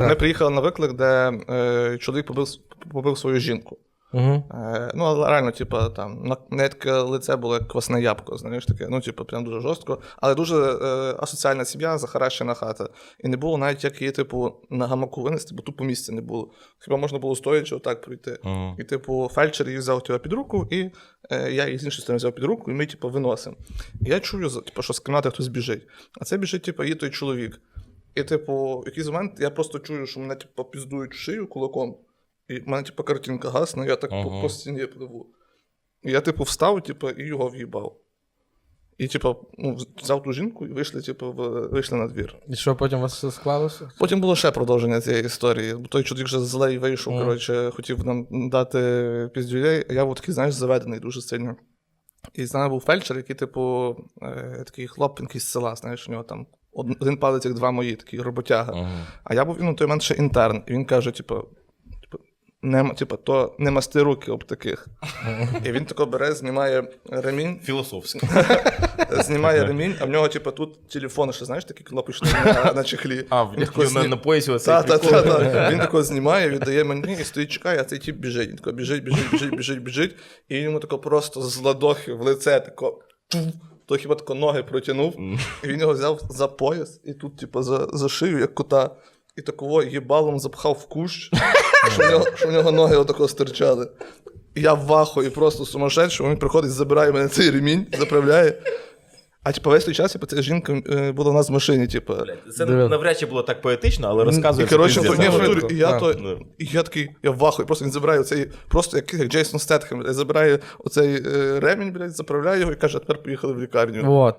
Ми приїхали на виклик, де е, чоловік побив, побив свою жінку. Угу. Е, ну, але реально, типу, там, не таке лице було як квасне ябко, знаєш таке. Ну, типу, прям дуже жорстко. Але дуже е, асоціальна сім'я, захаращена хата. І не було навіть як її, типу, на гамаку винести, бо тупо місця не було. Хіба можна було стоячи отак пройти. Ага. І, типу, фельдшер її взяв типу, під руку, і е, я її з іншої сторони взяв під руку, і ми, типу, виносимо. І я чую, типу, що з кімнати хтось біжить. А це біжить, типу, її той чоловік. І, типу, в якийсь момент я просто чую, що мене, типу, піздують в шию кулаком. І в мене, типу, картинка гасне, я так Ага. по стіні пливу. І я, типу, встав, типу, і його в'їбав. І, типу, ну, взяв ту жінку і вийшли, типу, в, вийшли на двір. І що потім у вас все склалося? Потім було ще продовження цієї історії. Бо той чоловік вже злий вийшов, Мгм. коротше, хотів нам дати піздюлей, а я був такий, знаєш, заведений дуже сильно. І з нами був фельдшер, який, типу, е, такий хлоп, якийсь з села, знаєш, у нього там один палець, як два мої, такий роботяга. Ага. А я був ну, той момент ще інтерн, і він каже: типу, типу, не, типу, то не масти руки об таких. І він тако бере, знімає ремінь, Філософське. знімає ремінь, а в нього, типу, тут телефон, ще знаєш, такий кнопочний на, на чехлі. А, Він тако на, зні- на поясі оцей та, та, та, та. Він тако знімає, віддає мені і стоїть, чекає, а цей тип біжить. Він тако біжить, біжить, біжить, біжить, біжить. І йому тако просто з ладохи в лице тако. То хіба тако ноги протягнув, і він його взяв за пояс, і тут, типу, за, за шию, як кота, і такого їбалом запхав в кущ, що в нього, що в нього ноги отако стирчали. І я в ваху і просто сумасшедший, він приходить, забирає мене цей ремінь, заправляє. А типу, весь той час, типу, ця жінка е, була в нас в машині, типу. Це Диви. навряд чи було так поетично, але І, розказує. коротше, то, ні, в натурі, і я, Да. то, і я такий, я вахую, і просто він забирає оцей, просто як, як Джейсон Стетхем, блядь, забирає оцей е, ремінь, блядь, заправляє його і каже, а тепер поїхали в лікарню. Вот.